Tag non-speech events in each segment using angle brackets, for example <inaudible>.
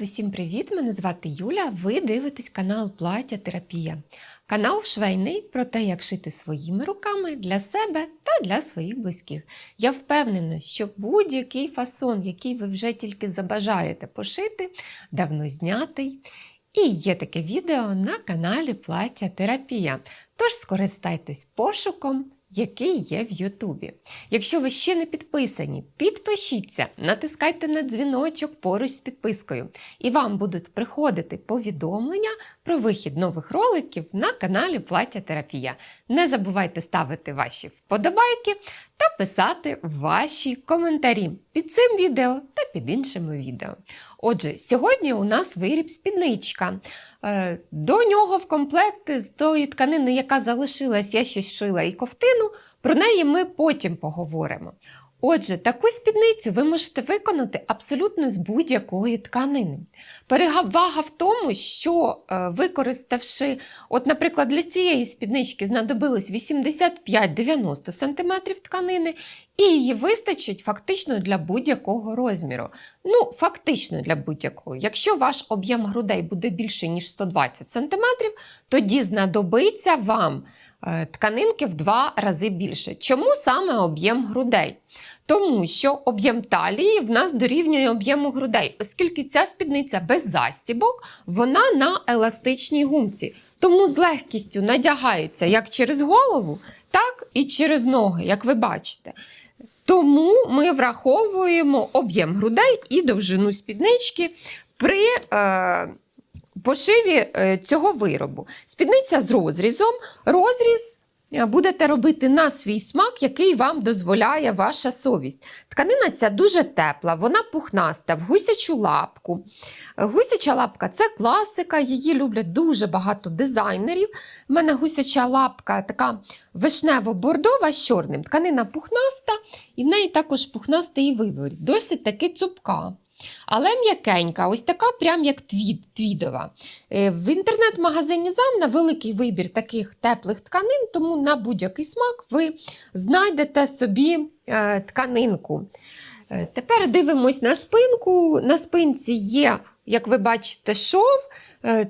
усім привіт! Мене звати Юля. Ви дивитесь канал Плаття Терапія. Канал швейний про те, як шити своїми руками для себе та для своїх близьких. Я впевнена, що будь-який фасон, який ви вже тільки забажаєте пошити, давно знятий. І є таке відео на каналі Плаття Терапія. Тож скористайтесь пошуком який є в Ютубі. Якщо ви ще не підписані, підпишіться, натискайте на дзвіночок поруч з підпискою, і вам будуть приходити повідомлення про вихід нових роликів на каналі Плаття Терапія. Не забувайте ставити ваші вподобайки та писати ваші коментарі під цим відео та під іншими відео. Отже, сьогодні у нас виріб спідничка. Е, До нього в комплекти з тої тканини, яка залишилась, я ще шила і ковтину. Про неї ми потім поговоримо. Отже, таку спідницю ви можете виконати абсолютно з будь-якої тканини. Перевага в тому, що е, використавши, от, наприклад, для цієї спіднички знадобилось 85-90 см тканини, і її вистачить фактично для будь-якого розміру. Ну, фактично для будь-якого. Якщо ваш об'єм грудей буде більше, ніж 120 см, тоді знадобиться вам е, тканинки в два рази більше. Чому саме об'єм грудей? Тому що об'єм талії в нас дорівнює об'єму грудей, оскільки ця спідниця без застібок, вона на еластичній гумці. Тому з легкістю надягається як через голову, так і через ноги, як ви бачите. Тому ми враховуємо об'єм грудей і довжину спіднички при е, пошиві е, цього виробу. Спідниця з розрізом. Розріз будете робити на свій смак, який вам дозволяє ваша совість. Тканина ця дуже тепла, вона пухнаста, в гусячу лапку. Е, Гусяча лапка це класика, її люблять дуже багато дизайнерів. У мене гусяча лапка така вишнево-бордова з чорним. Тканина пухнаста, і в неї також пухнастий виворіт, досить таки цупка. Але м'якенька, ось така, прям як твід, твідова. Е, В інтернет-магазині Занна великий вибір таких теплих тканин, тому на будь-який смак ви знайдете собі е, тканинку. Е, Тепер дивимось на спинку. На спинці є, як ви бачите, шов.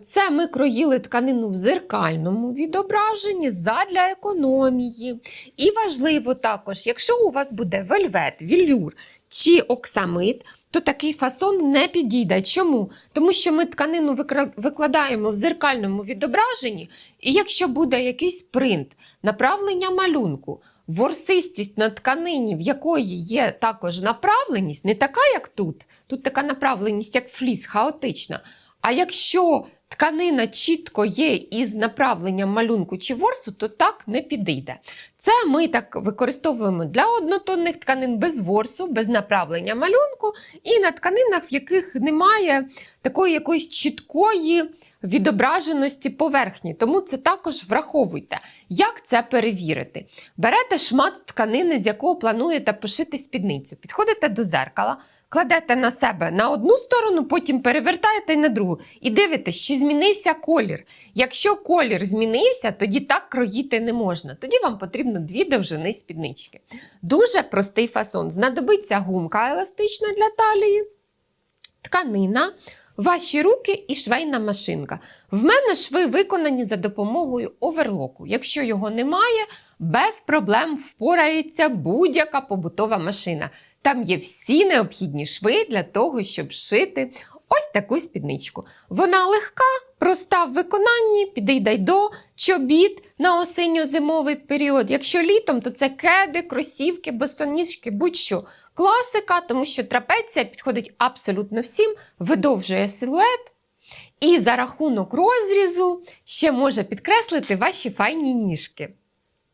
Це ми кроїли тканину в зеркальному відображенні задля економії. І важливо також, якщо у вас буде вельвет, вілюр чи оксамит, то такий фасон не підійде. Чому? Тому що ми тканину викладаємо в зеркальному відображенні, і якщо буде якийсь принт, направлення малюнку, ворсистість на тканині, в якої є також направленість, не така, як тут, тут така направленість, як фліс, хаотична. А якщо тканина чітко є із направленням малюнку чи ворсу, то так не підійде. Це ми так використовуємо для однотонних тканин без ворсу, без направлення малюнку, і на тканинах, в яких немає такої якоїсь чіткої відображеності поверхні. Тому це також враховуйте. Як це перевірити? Берете шмат тканини, з якого плануєте пошити спідницю, підходите до зеркала. Кладете на себе на одну сторону, потім перевертаєте на другу і дивитесь, чи змінився колір. Якщо колір змінився, тоді так кроїти не можна. Тоді вам потрібно дві довжини спіднички. Дуже простий фасон. Знадобиться гумка еластична для талії, тканина, ваші руки і швейна машинка. В мене шви виконані за допомогою оверлоку. Якщо його немає, без проблем впорається будь-яка побутова машина. Там є всі необхідні шви для того, щоб шити ось таку спідничку. Вона легка, проста в виконанні, підійде й до чобіт на осінньо-зимовий період. Якщо літом, то це кеди, кросівки, босоніжки, будь-що. Класика, тому що трапеція підходить абсолютно всім, видовжує силует. І за рахунок розрізу ще може підкреслити ваші файні ніжки.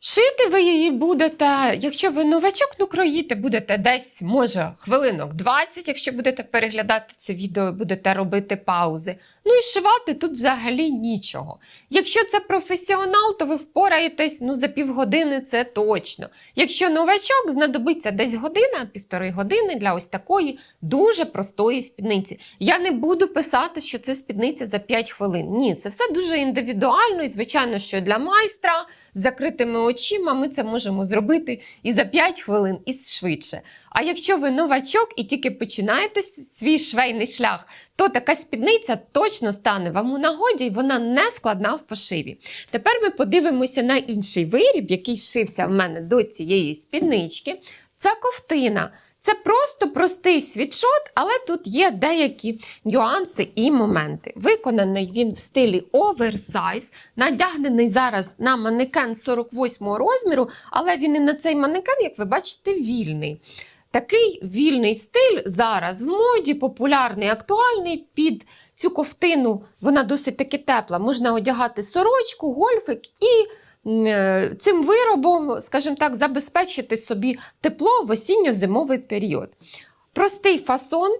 Шити ви її будете, якщо ви новачок, ну кроїти будете десь, може, хвилинок 20, якщо будете переглядати це відео, будете робити паузи. Ну і шивати тут взагалі нічого. Якщо це професіонал, то ви впораєтесь ну, за півгодини, це точно. Якщо новачок, знадобиться десь година, півтори години для ось такої дуже простої спідниці. Я не буду писати, що це спідниця за 5 хвилин. Ні, це все дуже індивідуально і, звичайно, що для майстра з закритими очима ми це можемо зробити і за 5 хвилин, і швидше. А якщо ви новачок і тільки починаєте свій швейний шлях, то така спідниця точно стане вам у нагоді, і вона не складна в пошиві. Тепер ми подивимося на інший виріб, який шився в мене до цієї спіднички. Це ковтина. Це просто простий світшот, але тут є деякі нюанси і моменти. Виконаний він в стилі оверсайз, надягнений зараз на манекен 48 розміру, але він і на цей манекен, як ви бачите, вільний. Такий вільний стиль зараз в моді, популярний, актуальний. Під цю ковтину вона досить таки тепла. Можна одягати сорочку, гольфик і цим виробом, скажімо так, забезпечити собі тепло в осінньо-зимовий період. Простий фасон.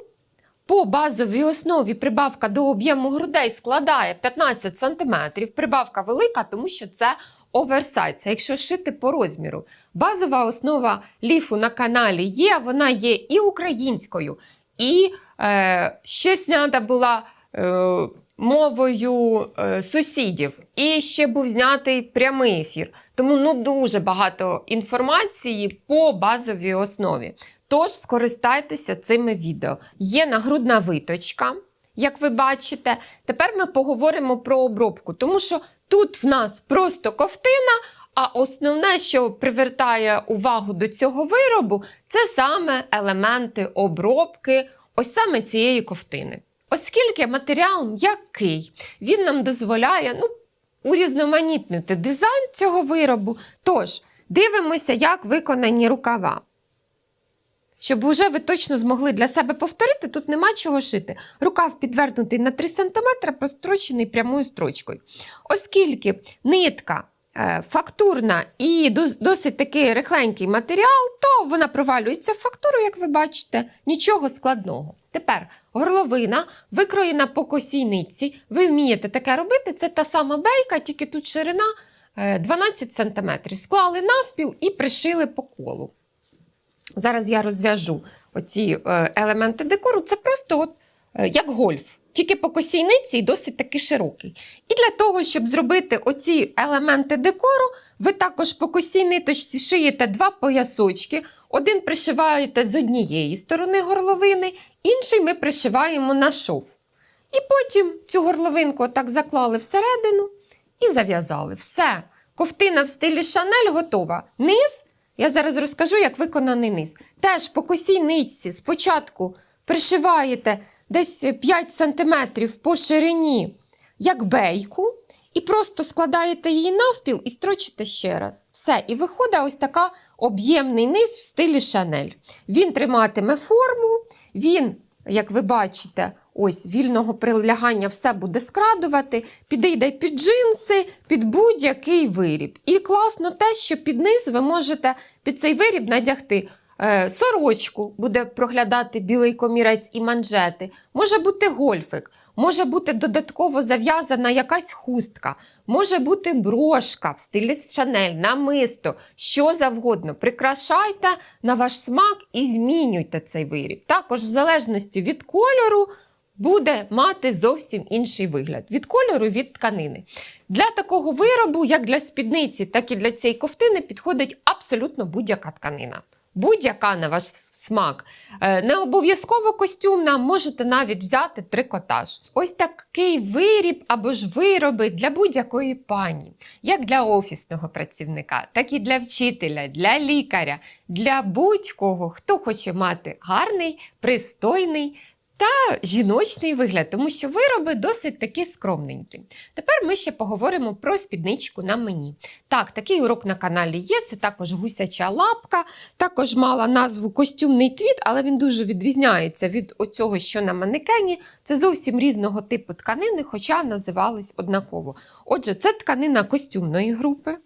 По базовій основі прибавка до об'єму грудей складає 15 см. Прибавка велика, тому що це оверсайз, якщо шити по розміру. Базова основа ліфу на каналі є, вона є і українською, і е, ще знята була е, мовою е, сусідів. І ще був знятий прямий ефір. Тому ну, дуже багато інформації по базовій основі. Тож скористайтеся цими відео. Є нагрудна виточка, як ви бачите. Тепер ми поговоримо про обробку, тому що тут в нас просто ковтина, а основне, що привертає увагу до цього виробу, це саме елементи обробки, ось саме цієї ковтини. Оскільки матеріал м'який, він нам дозволяє ну, урізноманітнити дизайн цього виробу. Тож, дивимося, як виконані рукава. Щоб вже ви точно змогли для себе повторити, тут нема чого шити. Рукав підвернутий на 3 см, прострочений прямою строчкою. Оскільки нитка фактурна і досить такий рихленький матеріал, то вона провалюється в фактуру, як ви бачите, нічого складного. Тепер горловина викроєна по косій нитці. Ви вмієте таке робити. Це та сама бейка, тільки тут ширина е, 12 см. Склали навпіл і пришили по колу. Зараз я розв'яжу оці е, елементи декору. Це просто от, е, як гольф, тільки по косійниці і досить таки широкий. І для того, щоб зробити оці елементи декору, ви також по косій ниточці шиєте два поясочки. Один пришиваєте з однієї сторони горловини, інший ми пришиваємо на шов. І потім цю горловинку так заклали всередину і зав'язали. Все. Сковтина в стилі Шанель готова. Низ я зараз розкажу, як виконаний низ. Теж по косій нитці спочатку пришиваєте десь 5 см по ширині, як бейку, і просто складаєте її навпіл і строчите ще раз. Все. І виходить ось така об'ємний низ в стилі Шанель. Він триматиме форму, він, як ви бачите, ось вільного прилягання все буде скрадувати, підійде під джинси, під будь-який виріб. І класно те, що під низ ви можете під цей виріб надягти. Е, Сорочку буде проглядати білий комірець і манжети, може бути гольфик, може бути додатково зав'язана якась хустка, може бути брошка в стилі Шанель, намисто, що завгодно. Прикрашайте на ваш смак і змінюйте цей виріб. Також, в залежності від кольору, буде мати зовсім інший вигляд від кольору, від тканини. Для такого виробу, як для спідниці, так і для цієї ковтини, підходить абсолютно будь-яка тканина. Будь-яка на ваш смак. Е, Не обов'язково костюмна, можете навіть взяти трикотаж. Ось такий виріб або ж вироби для будь-якої пані, як для офісного працівника, так і для вчителя, для лікаря, для будь-кого, хто хоче мати гарний, пристойний та жіночний вигляд, тому що вироби досить таки скромненькі. Тепер ми ще поговоримо про спідничку на мені. Так, такий урок на каналі є. Це також гусяча лапка, також мала назву костюмний твіт, але він дуже відрізняється від оцього, що на манекені. Це зовсім різного типу тканини, хоча називались однаково. Отже, це тканина костюмної групи.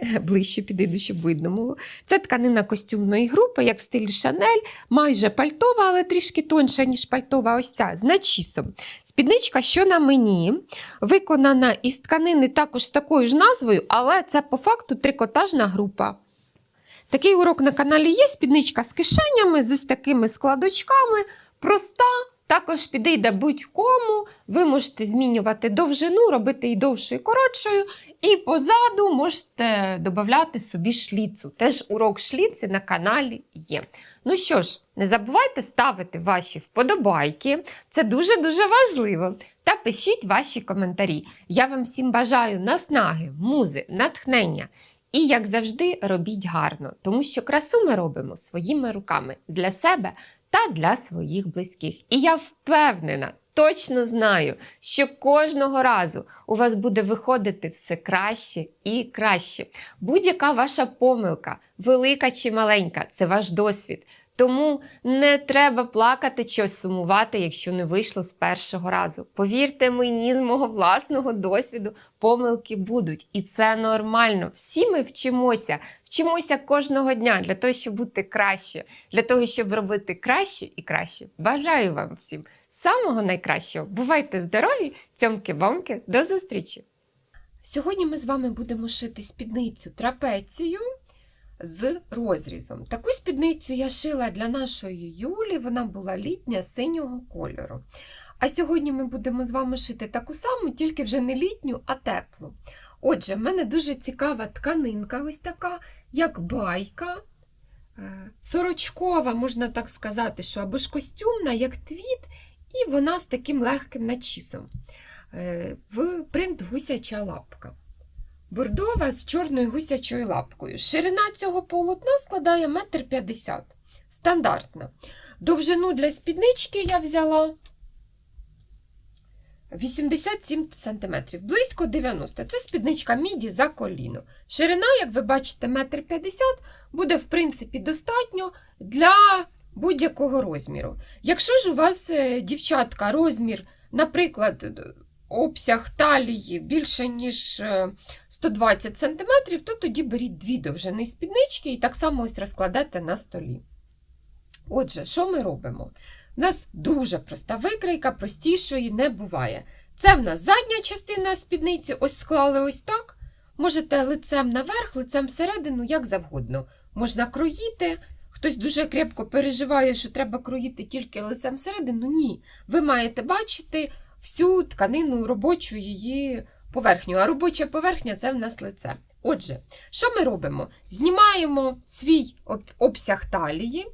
<laughs> Ближче підійду, щоб видно було. Це тканина костюмної групи, як в стилі Шанель, майже пальтова, але трішки тонша, ніж пальтова, ось ця, з начісом. Спідничка, що на мені, виконана із тканини також з такою ж назвою, але це по факту трикотажна група. Такий урок на каналі є. Спідничка з кишенями, з ось такими складочками. Проста, також підійде будь-кому. Ви можете змінювати довжину, робити її довшою і коротшою. І позаду можете додати собі шліцу. Теж урок шліці на каналі є. Ну що ж, не забувайте ставити ваші вподобайки, це дуже-дуже важливо. Та пишіть ваші коментарі. Я вам всім бажаю наснаги, музи, натхнення. І, як завжди, робіть гарно, тому що красу ми робимо своїми руками для себе та для своїх близьких. І я впевнена, точно знаю, що кожного разу у вас буде виходити все краще і краще. Будь-яка ваша помилка, велика чи маленька, це ваш досвід. Тому не треба плакати чи сумувати, якщо не вийшло з першого разу. Повірте мені, з мого власного досвіду помилки будуть, і це нормально. Всі ми вчимося, вчимося кожного дня для того, щоб бути краще, для того, щоб робити краще і краще. Бажаю вам всім самого найкращого. Бувайте здорові, цьомки-бомки, до зустрічі! Сьогодні ми з вами будемо шити спідницю трапецію з розрізом. Таку спідницю я шила для нашої Юлі, вона була літня синього кольору. А сьогодні ми будемо з вами шити таку саму, тільки вже не літню, а теплу. Отже, в мене дуже цікава тканинка, ось така, як байка. е, Сорочкова, можна так сказати, що або ж костюмна, як твіт, і вона з таким легким начісом. Е, В принт гусяча лапка бордова з чорною гусячою лапкою. Ширина цього полотна складає 1,50 м. Стандартна. Довжину для спіднички я взяла 87 см, близько 90 Це спідничка міді за коліно. Ширина, як ви бачите, 1,50 м буде, в принципі, достатньо для будь-якого розміру. Якщо ж у вас, е, дівчатка, розмір, наприклад, обсяг талії більше, ніж е, 120 см, то тоді беріть дві довжини спіднички і так само ось розкладайте на столі. Отже, що ми робимо? У нас дуже проста викрийка, простішої не буває. Це в нас задня частина спідниці, ось склали ось так. Можете лицем наверх, лицем всередину, як завгодно. Можна кроїти. Хтось дуже крепко переживає, що треба кроїти тільки лицем всередину. Ні. Ви маєте бачити всю тканину робочу її поверхню. А робоча поверхня це в нас лице. Отже, що ми робимо? Знімаємо свій обсяг талії,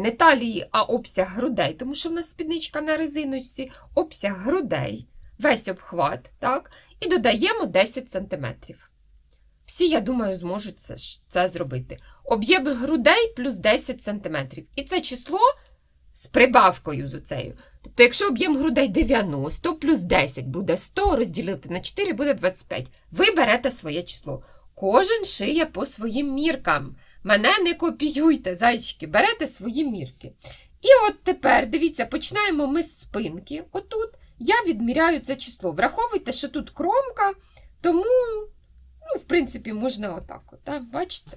не талії, а обсяг грудей, тому що в нас спідничка на резиночці, обсяг грудей, весь обхват, так? і додаємо 10 см. Всі, я думаю, зможуть це, це зробити. Об'єм грудей плюс 10 см. І це число з прибавкою з оцею. Тобто, якщо об'єм грудей 90 плюс 10 буде 100, розділити на 4 буде 25. Ви берете своє число. Кожен шиє по своїм міркам. Мене не копіюйте, зайчики, берете свої мірки. І от тепер, дивіться, починаємо ми з спинки. Отут я відміряю це число. Враховуйте, що тут кромка, тому, ну, в принципі, можна отак. От? Бачите?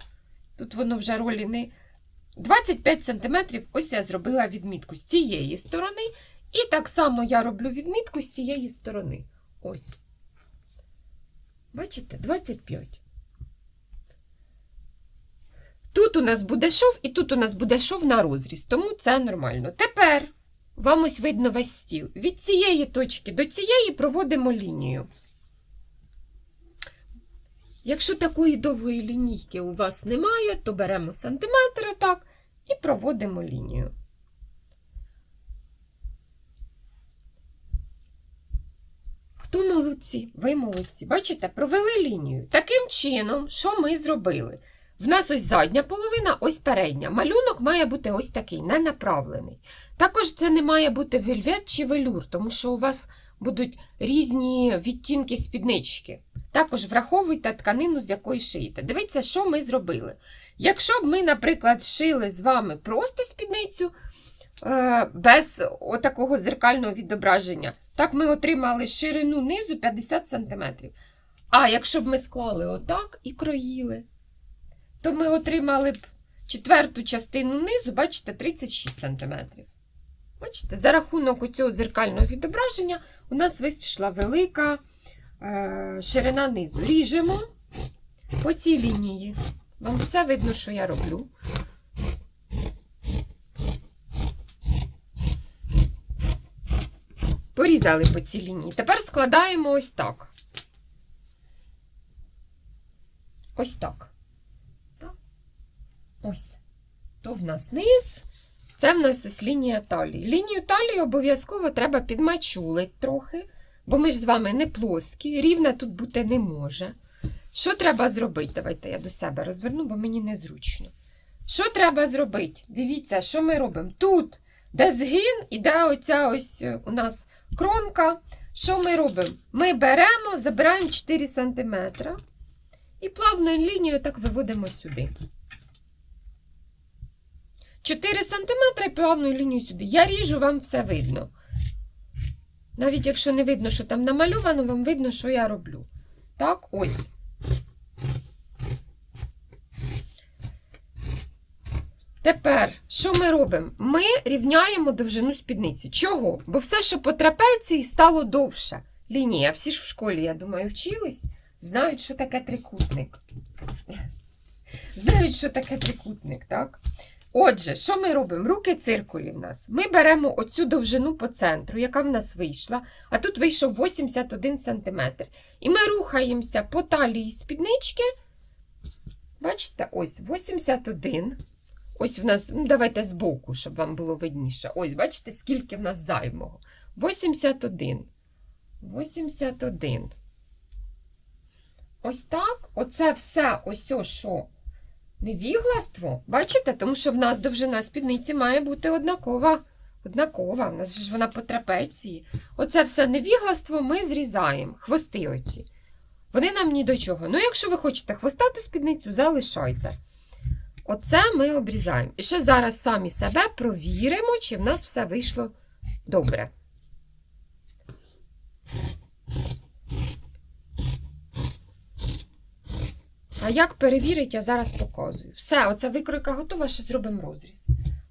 Тут воно вже ролі не. 25 см, ось я зробила відмітку з цієї сторони. І так само я роблю відмітку з цієї сторони. Ось. Бачите, 25. Тут у нас буде шов, і тут у нас буде шов на розріз, тому це нормально. Тепер вам ось видно весь стіл. Від цієї точки до цієї проводимо лінію. Якщо такої довгої лінійки у вас немає, то беремо сантиметр отак і проводимо лінію. Хто молодці? Ви молодці. Бачите, провели лінію. Таким чином, що ми зробили? В нас ось задня половина, ось передня. Малюнок має бути ось такий, не направлений. Також це не має бути вельвет чи велюр, тому що у вас будуть різні відтінки спіднички. Також враховуйте тканину, з якої шиєте. Дивіться, що ми зробили. Якщо б ми, наприклад, шили з вами просто спідницю без такого зеркального відображення, так ми отримали ширину низу 50 см. А якщо б ми склали отак і кроїли, то ми отримали б четверту частину низу, бачите, 36 см. Бачите, за рахунок цього зеркального відображення у нас вийшла велика е, ширина низу. Ріжемо по цій лінії. Вам все видно, що я роблю. Порізали по цій лінії. Тепер складаємо ось так. Ось так. Ось. То в нас низ. Це в нас ось лінія талії. Лінію талії обов'язково треба підмачулити трохи, бо ми ж з вами не плоскі, рівна тут бути не може. Що треба зробити? Давайте я до себе розверну, бо мені незручно. Що треба зробити? Дивіться, що ми робимо. Тут, де згин, іде оця ось е, у нас кромка. Що ми робимо? Ми беремо, забираємо 4 см і плавною лінією так виводимо сюди. 4 см і плавною лінією сюди. Я ріжу, вам все видно. Навіть якщо не видно, що там намальовано, вам видно, що я роблю. Так, ось. Тепер, що ми робимо? Ми рівняємо довжину спідниці. Чого? Бо все, що по трапеції, стало довше. Лінія. Всі ж в школі, я думаю, вчились, знають, що таке трикутник. Знають, що таке трикутник, так? Отже, що ми робимо? Руки циркулі в нас. Ми беремо оцю довжину по центру, яка в нас вийшла, а тут вийшов 81 см. І ми рухаємося по талії спіднички. Бачите, ось 81. Ось в нас, ну давайте збоку, щоб вам було видніше. Ось, бачите, скільки в нас займого. 81. 81. Ось так. Оце все, ось о, що невігластво. Бачите? Тому що в нас довжина спідниці має бути однакова. Однакова. У нас ж вона по трапеції. Оце все невігластво ми зрізаємо. Хвости оці. Вони нам ні до чого. Ну, якщо ви хочете хвостату спідницю, залишайте. Оце ми обрізаємо. І ще зараз самі себе провіримо, чи в нас все вийшло добре. А як перевірити, я зараз показую. Все, оця викройка готова, ще зробимо розріз.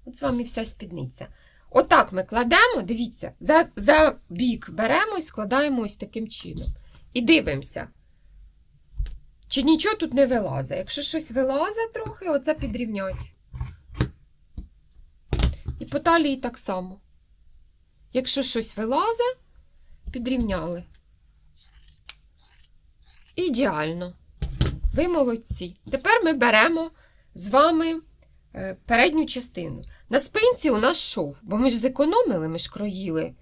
От з вами вся спідниця. Отак ми кладемо, дивіться, за, за бік беремо і складаємо ось таким чином. І дивимося. Чи нічого тут не вилазить? Якщо щось вилазить трохи, оце підрівнять. І по талії так само. Якщо щось вилазить, підрівняли. Ідеально. Ви молодці. Тепер ми беремо з вами е, передню частину. На спинці у нас шов, бо ми ж зекономили, ми ж кроїли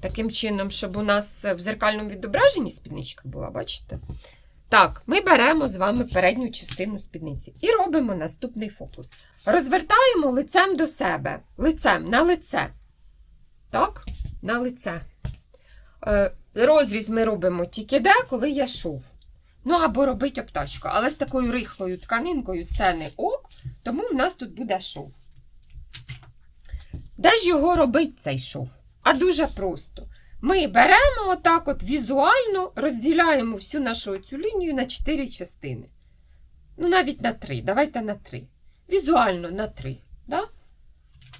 таким чином, щоб у нас в зеркальному відображенні спідничка була, бачите? Так, ми беремо з вами передню частину спідниці і робимо наступний фокус. Розвертаємо лицем до себе, лицем на лице. Так, на лице. Е, розріз ми робимо тільки де, коли є шов. Ну, або робить обтачку. Але з такою рихлою тканинкою це не ок, тому в нас тут буде шов. Де ж його робить цей шов? А дуже просто. Ми беремо отак от візуально, розділяємо всю нашу цю лінію на 4 частини. Ну, навіть на 3. Давайте на 3. Візуально на 3. Да?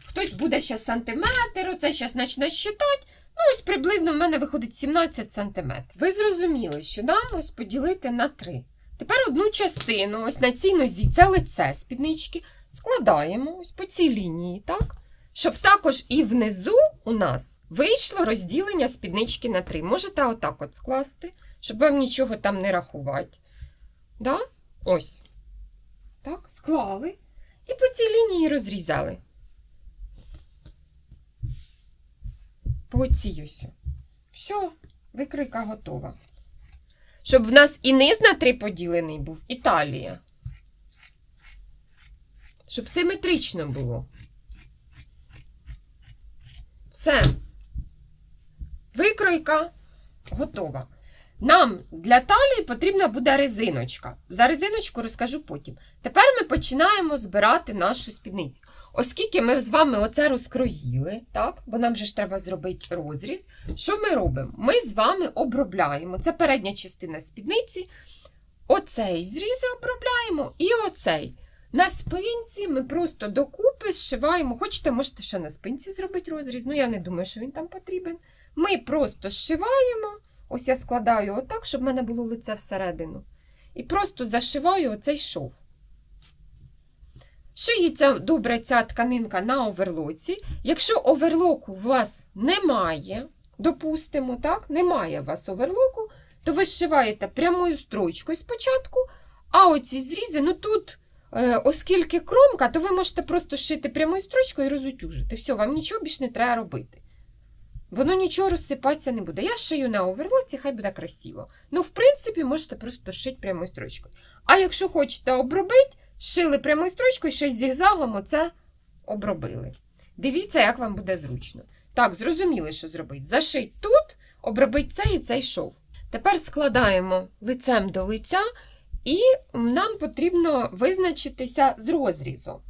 Хтось буде ще сантиметр, оце зараз почне считати. Ну, ось приблизно в мене виходить 17 сантиметрів. Ви зрозуміли, що нам ось поділити на 3. Тепер одну частину, ось на цій нозі, це лице спіднички, складаємо ось по цій лінії, так? Щоб також і внизу у нас вийшло розділення спіднички на 3. Можете отак от скласти, щоб вам нічого там не рахувати. Да? Ось. Так, склали. І по цій лінії розрізали. По цій ось. Все, викройка готова. Щоб в нас і низ на 3 поділений був, і талія. Щоб симетрично було. Все. Викройка готова. Нам для талії потрібна буде резиночка. За резиночку розкажу потім. Тепер ми починаємо збирати нашу спідницю. Оскільки ми з вами оце розкроїли, так? бо нам же ж треба зробити розріз. Що ми робимо? Ми з вами обробляємо. Це передня частина спідниці. Оцей зріз обробляємо і оцей. На спинці ми просто докупи зшиваємо. Хочете, можете ще на спинці зробити розріз. Ну, я не думаю, що він там потрібен. Ми просто зшиваємо. Ось я складаю отак, щоб в мене було лице всередину. І просто зашиваю оцей шов. Шиється добре ця тканинка на оверлоці. Якщо оверлоку у вас немає, допустимо, так, немає у вас оверлоку, то ви зшиваєте прямою строчкою спочатку, а оці зрізи, ну тут, оскільки кромка, то ви можете просто шити прямою строчкою і розутюжити. Все, вам нічого більше не треба робити. Воно нічого розсипатися не буде. Я шию на оверлоці, хай буде красиво. Ну, в принципі, можете просто шити прямою строчкою. А якщо хочете обробити, шили прямою строчкою, ще й зігзагом оце обробили. Дивіться, як вам буде зручно. Так, зрозуміли, що зробити. Зашить тут, обробить цей і цей шов. Тепер складаємо лицем до лиця, і нам потрібно визначитися з розрізом.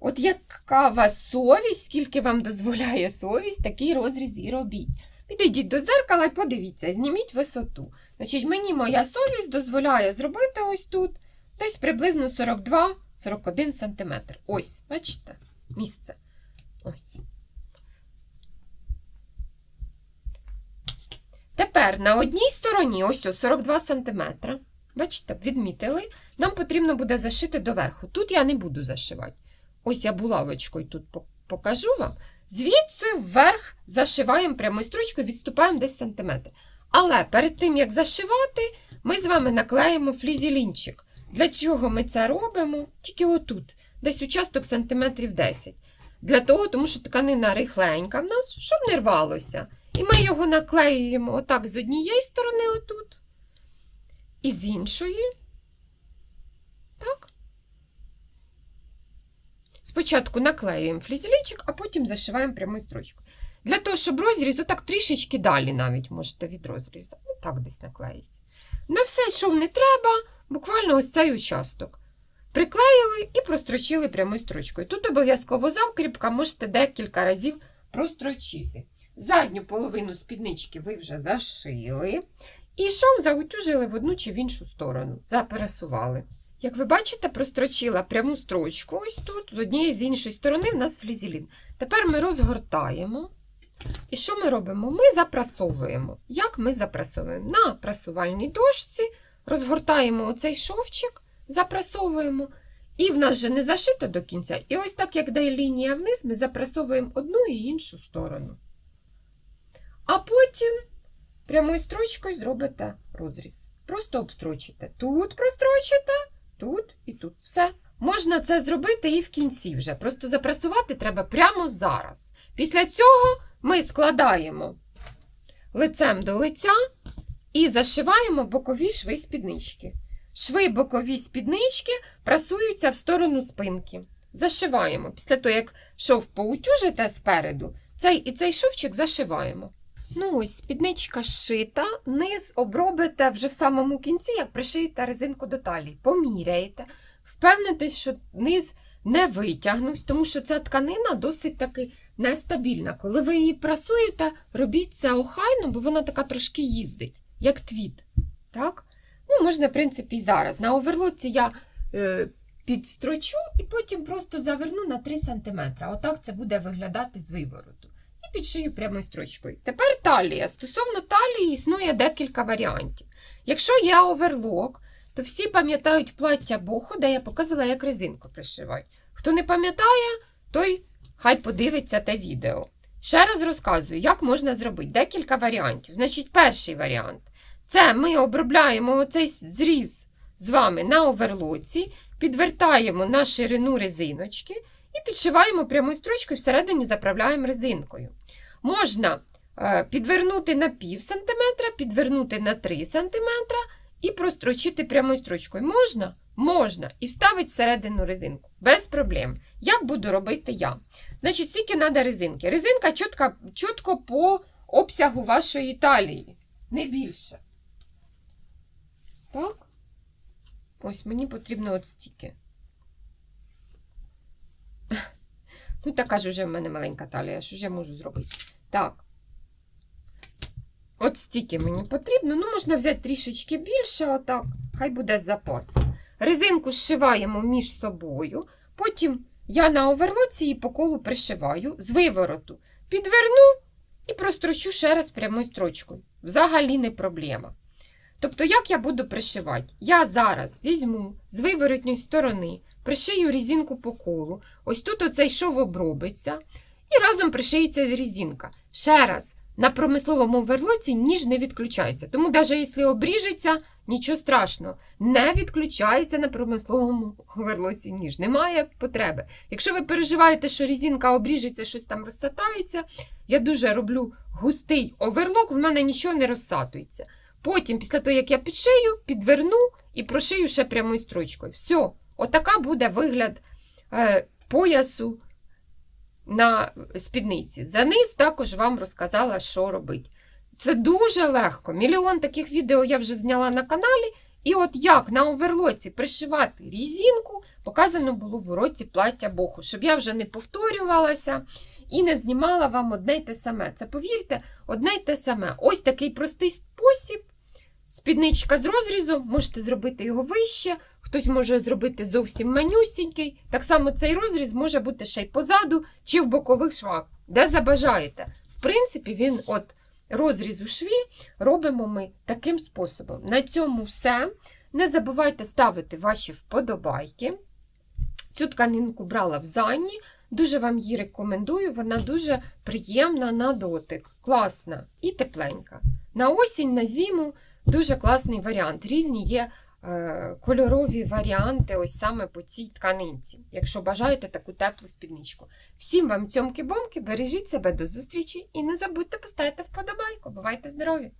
От яка вас совість, скільки вам дозволяє совість, такий розріз і робіть. Підійдіть до зеркала і подивіться, зніміть висоту. Значить, мені моя совість дозволяє зробити ось тут десь приблизно 42-41 см. Ось, бачите, місце. Ось. Тепер на одній стороні, ось ось 42 см. Бачите, відмітили. Нам потрібно буде зашити доверху. Тут я не буду зашивати. Ось я булавочкою тут покажу вам. Звідси вверх зашиваємо прямою строчкою, відступаємо десь сантиметр. Але перед тим, як зашивати, ми з вами наклеїмо флізелінчик. Для чого ми це робимо? Тільки отут, десь участок сантиметрів 10. Для того, тому що тканина рихленька в нас, щоб не рвалося. І ми його наклеюємо отак з однієї сторони, отут, і з іншої. Так. Спочатку наклеюємо флізелінчик, а потім зашиваємо прямою строчкою. Для того, щоб розріз, отак трішечки далі навіть можете від розрізу. Отак десь наклеїть. На все, що не треба, буквально ось цей участок. Приклеїли і прострочили прямою строчкою. Тут обов'язково закріпка, можете декілька разів прострочити. Задню половину спіднички ви вже зашили. І шов заутюжили в одну чи в іншу сторону. Запересували. Як ви бачите, прострочила пряму строчку ось тут, з однієї з іншої сторони в нас флізелін. Тепер ми розгортаємо. І що ми робимо? Ми запрасовуємо. Як ми запрасовуємо? На прасувальній дошці розгортаємо оцей шовчик, запрасовуємо. І в нас вже не зашито до кінця. І ось так, як дає лінія вниз, ми запрасовуємо одну і іншу сторону. А потім прямою строчкою зробите розріз. Просто обстрочите. Тут прострочите, тут і тут. Все. Можна це зробити і в кінці вже. Просто запрасувати треба прямо зараз. Після цього ми складаємо лицем до лиця і зашиваємо бокові шви спіднички. Шви бокові спіднички прасуються в сторону спинки. Зашиваємо. Після того, як шов поутюжите спереду, цей і цей шовчик зашиваємо. Ну ось, спідничка шита, низ обробите вже в самому кінці, як пришиєте резинку до талії. Поміряєте, впевнитесь, що низ не витягнусь, тому що ця тканина досить таки нестабільна. Коли ви її прасуєте, робіть це охайно, бо вона така трошки їздить, як твіт. Так? Ну, можна, в принципі, і зараз. На оверлоці я е, підстрочу і потім просто заверну на 3 см. Отак це буде виглядати з вивороту. І підшию прямою строчкою. Тепер талія. Стосовно талії існує декілька варіантів. Якщо є оверлок, то всі пам'ятають плаття боху, де я показала, як резинку пришивати. Хто не пам'ятає, той хай подивиться те відео. Ще раз розказую, як можна зробити. Декілька варіантів. Значить, перший варіант це ми обробляємо оцей зріз з вами на оверлоці, підвертаємо на ширину резиночки і підшиваємо прямою строчкою, всередині заправляємо резинкою. Можна е, підвернути на пів сантиметра, підвернути на 3 сантиметра і прострочити прямою строчкою. Можна? Можна. І вставити всередину резинку. Без проблем. Як буду робити я? Значить, скільки треба резинки? Резинка чітко, чітко по обсягу вашої талії. Не більше. Так? Ось мені потрібно от стільки. Ну, така ж вже в мене маленька талія, що ж я можу зробити? Так. От стільки мені потрібно. Ну, можна взяти трішечки більше, отак. Хай буде з запасу. Резинку зшиваємо між собою. Потім я на оверлоці її по колу пришиваю з вивороту. Підверну і прострочу ще раз прямою строчкою. Взагалі не проблема. Тобто, як я буду пришивати? Я зараз візьму з виворотньої сторони, пришию резинку по колу. Ось тут оцей шов обробиться, і разом пришиється резинка. Ще раз, на промисловому оверлоці ніж не відключається. Тому навіть якщо обріжеться, нічого страшного. Не відключається на промисловому оверлоці ніж. Немає потреби. Якщо ви переживаєте, що різинка обріжеться, щось там розсатається, я дуже роблю густий оверлок, в мене нічого не розсатується. Потім, після того, як я підшию, підверну і прошию ще прямою строчкою. Все, отака буде вигляд е, поясу на спідниці. За низ також вам розказала, що робити. Це дуже легко. Мільйон таких відео я вже зняла на каналі. І от як на оверлоці пришивати різинку, показано було в уроці плаття боху, щоб я вже не повторювалася і не знімала вам одне й те саме. Це повірте, одне й те саме. Ось такий простий спосіб. Спідничка з розрізом, можете зробити його вище, хтось може зробити зовсім манюсінький. Так само цей розріз може бути ще й позаду чи в бокових швах, де забажаєте. В принципі, він от розріз у шві робимо ми таким способом. На цьому все. Не забувайте ставити ваші вподобайки. Цю тканинку брала в Занні. Дуже вам її рекомендую. Вона дуже приємна на дотик, класна і тепленька. На осінь, на зиму дуже класний варіант. Різні є кольорові варіанти, ось саме по цій тканинці, якщо бажаєте таку теплу спідничку. Всім вам цьомки-бомки, бережіть себе до зустрічі і не забудьте поставити вподобайку. Бувайте здорові!